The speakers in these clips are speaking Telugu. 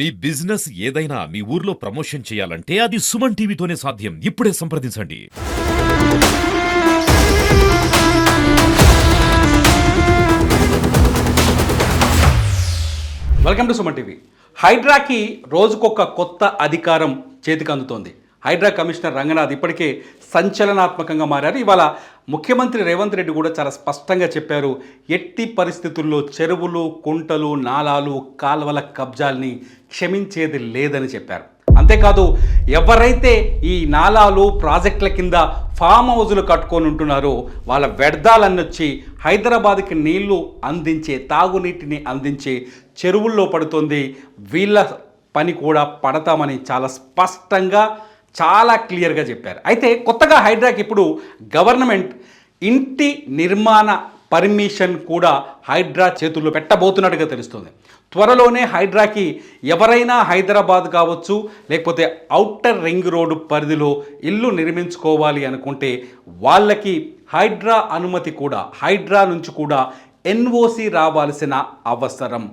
మీ బిజినెస్ ఏదైనా మీ ఊర్లో ప్రమోషన్ చేయాలంటే అది సుమన్ టీవీతోనే సాధ్యం. ఇప్పుడే సంప్రదించండి. Welcome to Suman TV. హైడ్రాకి రోజుకొక కొత్త అధికారం చేతికి అందుతోంది హైడ్రా కమిషనర్ రంగనాథ్ ఇప్పటికే సంచలనాత్మకంగా మారారు. ఇవాళ ముఖ్యమంత్రి రేవంత్ రెడ్డి కూడా చాలా స్పష్టంగా చెప్పారు. ఎట్టి పరిస్థితుల్లో చెరువులు కుంటలు నాలాలు కాల్వల కబ్జాల్ని క్షమించేది లేదని చెప్పారు. అంతేకాదు ఎవరైతే ఈ నాలాలు ప్రాజెక్టుల కింద ఫామ్ హౌజులు కట్టుకొని ఉంటున్నారో వాళ్ళ వ్యర్థాలన్నీ వచ్చి హైదరాబాద్కి నీళ్ళు అందించే తాగునీటిని అందించే చెరువుల్లో పడుతుంది. వీళ్ళ పని కూడా పడతామని చాలా స్పష్టంగా చాలా క్లియర్గా చెప్పారు. అయితే కొత్తగా హైడ్రాకి ఇప్పుడు గవర్నమెంట్ ఇంటి నిర్మాణ పర్మిషన్ కూడా హైడ్రా చేతుల్లో పెట్టబోతున్నట్టుగా తెలుస్తుంది. త్వరలోనే హైడ్రాకి ఎవరైనా హైదరాబాద్ కావచ్చు లేకపోతే అవుటర్ రింగ్ రోడ్డు పరిధిలో ఇల్లు నిర్మించుకోవాలి అనుకుంటే వాళ్ళకి హైడ్రా అనుమతి కూడా హైడ్రా నుంచి కూడా ఎన్ఓసి రావాల్సిన అవసరం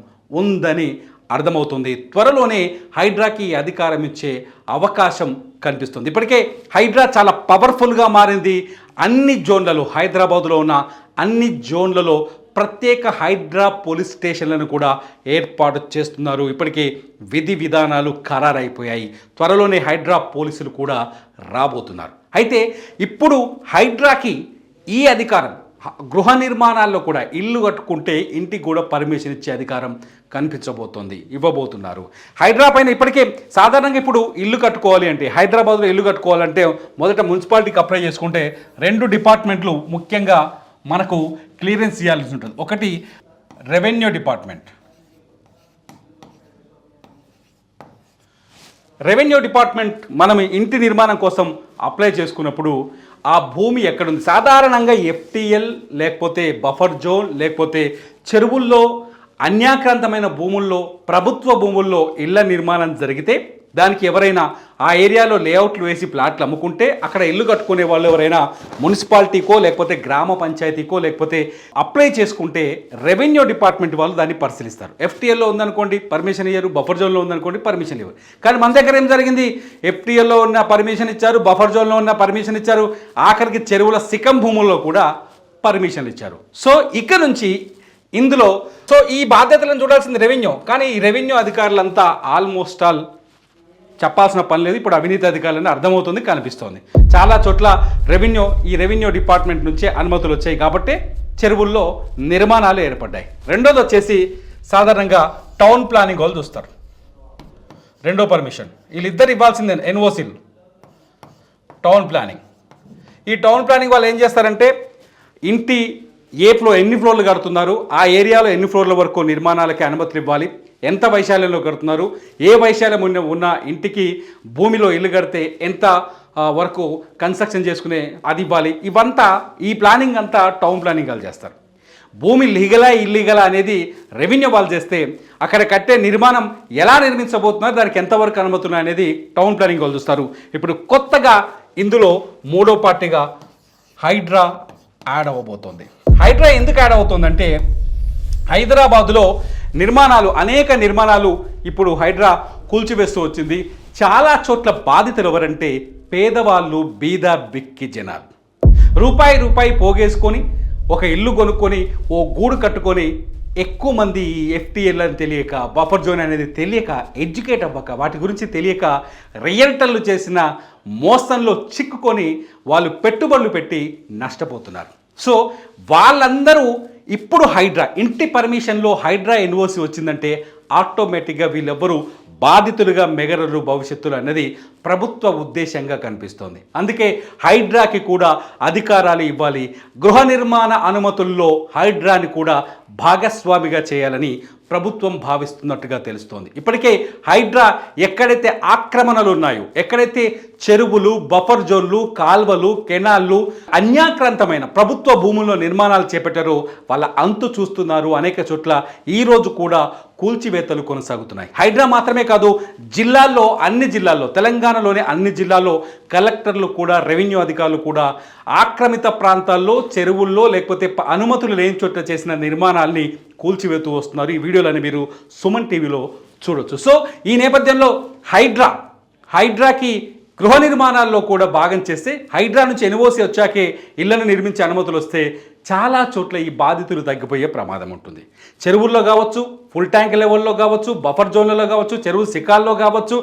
ఉందని అర్థమవుతుంది. త్వరలోనే హైడ్రాకి అధికారం ఇచ్చే అవకాశం కనిపిస్తుంది. ఇప్పటికే హైడ్రా చాలా పవర్ఫుల్గా మారింది. అన్ని జోన్లలో హైదరాబాద్లో ఉన్న అన్ని జోన్లలో ప్రత్యేక హైడ్రా పోలీస్ స్టేషన్లను కూడా ఏర్పాటు చేస్తున్నారు. ఇప్పటికే విధి విధానాలు ఖరారైపోయాయి. త్వరలోనే హైడ్రా పోలీసులు కూడా రాబోతున్నారు. అయితే ఇప్పుడు హైడ్రాకి ఈ అధికారం గృహ నిర్మాణాల్లో కూడా ఇల్లు కట్టుకుంటే ఇంటికి కూడా పర్మిషన్ ఇచ్చే అధికారం కనిపించబోతోంది ఇవ్వబోతున్నారు. హైదరాబాద్ పైన ఇప్పటికే సాధారణంగా ఇప్పుడు ఇల్లు కట్టుకోవాలి అంటే హైదరాబాద్లో ఇల్లు కట్టుకోవాలంటే మొదట మున్సిపాలిటీకి అప్లై చేసుకుంటే రెండు డిపార్ట్మెంట్లు ముఖ్యంగా మనకు క్లియరెన్స్ ఇవ్వాల్సి ఉంటుంది. ఒకటి రెవెన్యూ డిపార్ట్మెంట్. రెవెన్యూ డిపార్ట్మెంట్ మనం ఇంటి నిర్మాణం కోసం అప్లై చేసుకున్నప్పుడు ఆ భూమి ఎక్కడుంది? సాధారణంగా ఎఫ్టిఎల్ లేకపోతే బఫర్ జోన్ లేకపోతే చెరువుల్లో అన్యాక్రాంతమైన భూముల్లో ప్రభుత్వ భూముల్లో ఇళ్ళ నిర్మాణం జరిగితే దానికి ఎవరైనా ఆ ఏరియాలో లేఅవుట్లు వేసి ప్లాట్లు అమ్ముకుంటే అక్కడ ఇల్లు కట్టుకునే వాళ్ళు ఎవరైనా మున్సిపాలిటీకో లేకపోతే గ్రామ పంచాయతీకో లేకపోతే అప్లై చేసుకుంటే రెవెన్యూ డిపార్ట్మెంట్ వాళ్ళు దాన్ని పరిశీలిస్తారు. ఎఫ్టీఎల్లో ఉందనుకోండి పర్మిషన్ ఇయ్యరు. బఫర్ జోన్లో ఉందనుకోండి పర్మిషన్ ఇవ్వరు. కానీ మన దగ్గర ఏం జరిగింది? ఎఫ్టీఎల్లో ఉన్న పర్మిషన్ ఇచ్చారు బఫర్ జోన్లో ఉన్న పర్మిషన్ ఇచ్చారు. ఆఖరికి చెరువుల సికం భూముల్లో కూడా పర్మిషన్లు ఇచ్చారు. సో ఇక్కడ నుంచి ఇందులో సో ఈ బాధ్యతలను చూడాల్సింది రెవెన్యూ. కానీ ఈ రెవెన్యూ అధికారులంతా ఆల్మోస్ట్ ఆల్ చెప్పాల్సిన పని లేదు. ఇప్పుడు అవినీతి అధికారులని అర్థమవుతుంది కనిపిస్తోంది. చాలా చోట్ల రెవెన్యూ ఈ రెవెన్యూ డిపార్ట్మెంట్ నుంచే అనుమతులు వచ్చాయి కాబట్టి చెరువుల్లో నిర్మాణాలు ఏర్పడ్డాయి. రెండోది వచ్చేసి సాధారణంగా టౌన్ ప్లానింగ్ వాళ్ళు చూస్తారు. రెండో పర్మిషన్. వీళ్ళిద్దరు ఇవ్వాల్సిందే ఎన్ఓసీలు. Town planning. ఈ టౌన్ ప్లానింగ్ వాళ్ళు ఏం చేస్తారంటే ఇంటి ఏ ఫ్లో ఎన్ని ఫ్లోర్లు కడుతున్నారు ఆ ఏరియాలో ఎన్ని ఫ్లోర్ల వరకు నిర్మాణాలకి అనుమతులు ఇవ్వాలి ఎంత వైశాల్యంలో కడుతున్నారు ఏ వైశాల్యం ఉన్న ఉన్న ఇంటికి భూమిలో ఇల్లు కడితే ఎంత వరకు కన్స్ట్రక్షన్ చేసుకునే అది ఇవ్వాలి? ఇవంతా ఈ ప్లానింగ్ అంతా టౌన్ ప్లానింగ్ వాళ్ళు చేస్తారు. భూమి లీగలా ఇల్లీగలా అనేది రెవెన్యూ వాళ్ళు చేస్తే అక్కడ కట్టే నిర్మాణం ఎలా నిర్మించబోతున్నారు దానికి ఎంతవరకు అనుమతులు అనేది టౌన్ ప్లానింగ్ వాళ్ళు చూస్తారు. ఇప్పుడు కొత్తగా ఇందులో మూడో పార్టీగా హైడ్రా యాడ్ అవ్వబోతోంది. హైడ్రా ఎందుకు యాడ్ అవుతుందంటే హైదరాబాదులో నిర్మాణాలు అనేక నిర్మాణాలు ఇప్పుడు హైడ్రా కూల్చివేస్తూ వచ్చింది. చాలా చోట్ల బాధితులు ఎవరంటే పేదవాళ్ళు బీద బిక్కి జనాలు. రూపాయి రూపాయి పోగేసుకొని ఒక ఇల్లు కొనుక్కొని ఓ గూడు కట్టుకొని ఎక్కువ మంది ఈ ఎఫ్టీఎల్ అని తెలియక బఫర్ జోన్ అనేది తెలియక ఎడ్యుకేట్ అవ్వక వాటి గురించి తెలియక రియల్టర్లు చేసిన మోసంలో చిక్కుకొని వాళ్ళు పెట్టుబడులు పెట్టి నష్టపోతున్నారు. సో వాళ్ళందరూ ఇప్పుడు హైడ్రా ఇంటి పర్మిషన్లో హైడ్రా ఎన్ఓసి వచ్చిందంటే ఆటోమేటిక్గా వీళ్ళెవ్వరూ బాధితులుగా మెగరరు భవిష్యత్తులో అన్నది ప్రభుత్వ ఉద్దేశంగా కనిపిస్తోంది. అందుకే హైడ్రాకి కూడా అధికారాలు ఇవ్వాలి. గృహ నిర్మాణ అనుమతుల్లో హైడ్రాని కూడా భాగస్వామిగా చేయాలని ప్రభుత్వం భావిస్తున్నట్టుగా తెలుస్తోంది. ఇప్పటికే హైడ్రా ఎక్కడైతే ఆక్రమణలు ఉన్నాయో ఎక్కడైతే చెరువులు బఫర్ జోన్లు కాల్వలు కెనాళ్ళు అన్యాక్రాంతమైన ప్రభుత్వ భూముల్లో నిర్మాణాలు చేపట్టారో వాళ్ళ అంతు చూస్తున్నారు అనేక చోట్ల ఈరోజు కూడా కూల్చివేతలు కొనసాగుతున్నాయి. హైడ్రా మాత్రమే కాదు జిల్లాల్లో అన్ని జిల్లాల్లో తెలంగాణలోని అన్ని జిల్లాల్లో కలెక్టర్లు కూడా రెవెన్యూ అధికారులు కూడా ఆక్రమిత ప్రాంతాల్లో చెరువుల్లో లేకపోతే అనుమతులు లేని చోట్ల చేసిన నిర్మాణాల్ని కూల్చివేతూ వస్తున్నారు. ఈ వీడియోలని మీరు సుమన్ టీవీలో చూడొచ్చు. సో ఈ నేపథ్యంలో హైడ్రా హైడ్రాకి గృహ నిర్మాణాల్లో కూడా భాగం చేస్తే హైడ్రా నుంచి ఎన్ఓసి వచ్చాకే ఇళ్ళను నిర్మించే అనుమతులు వస్తే చాలా చోట్ల ఈ బాధితులు తగ్గిపోయే ప్రమాదం ఉంటుంది. చెరువుల్లో కావచ్చు ఫుల్ ట్యాంక్ లెవెల్లో కావచ్చు బఫర్ జోన్లలో కావచ్చు చెరువు శిఖాల్లో కావచ్చు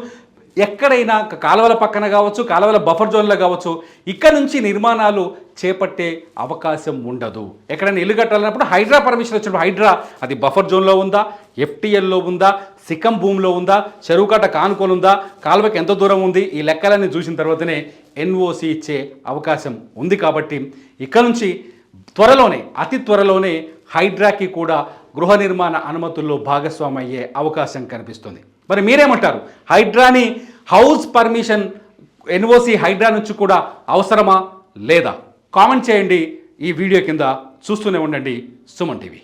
ఎక్కడైనా కాలువల పక్కన కావచ్చు కాలువల బఫర్ జోన్లో కావచ్చు ఇక్కడ నుంచి నిర్మాణాలు చేపట్టే అవకాశం ఉండదు. ఎక్కడైనా ఇల్లు కట్టాలన్నప్పుడు హైడ్రా పర్మిషన్ వచ్చినప్పుడు హైడ్రా అది బఫర్ జోన్లో ఉందా ఎఫ్టీఎల్లో ఉందా సిక్కం భూమిలో ఉందా చెరువు కట్ట ఉందా కాలువకి ఎంత దూరం ఉంది ఈ లెక్కలన్నీ చూసిన తర్వాతనే ఎన్ఓసి ఇచ్చే అవకాశం ఉంది కాబట్టి ఇక్కడ నుంచి త్వరలోనే అతి త్వరలోనే హైడ్రాకి కూడా గృహ నిర్మాణ అనుమతుల్లో భాగస్వామయ్యే అవకాశం కనిపిస్తుంది. మరి మీరేమంటారు? హైడ్రాని హౌస్ పర్మిషన్ ఎన్ఓసి హైడ్రా నుంచి కూడా అవసరమా లేదా? కామెంట్ చేయండి. ఈ వీడియో కింద చూస్తూనే ఉండండి సుమన్ టీవీ.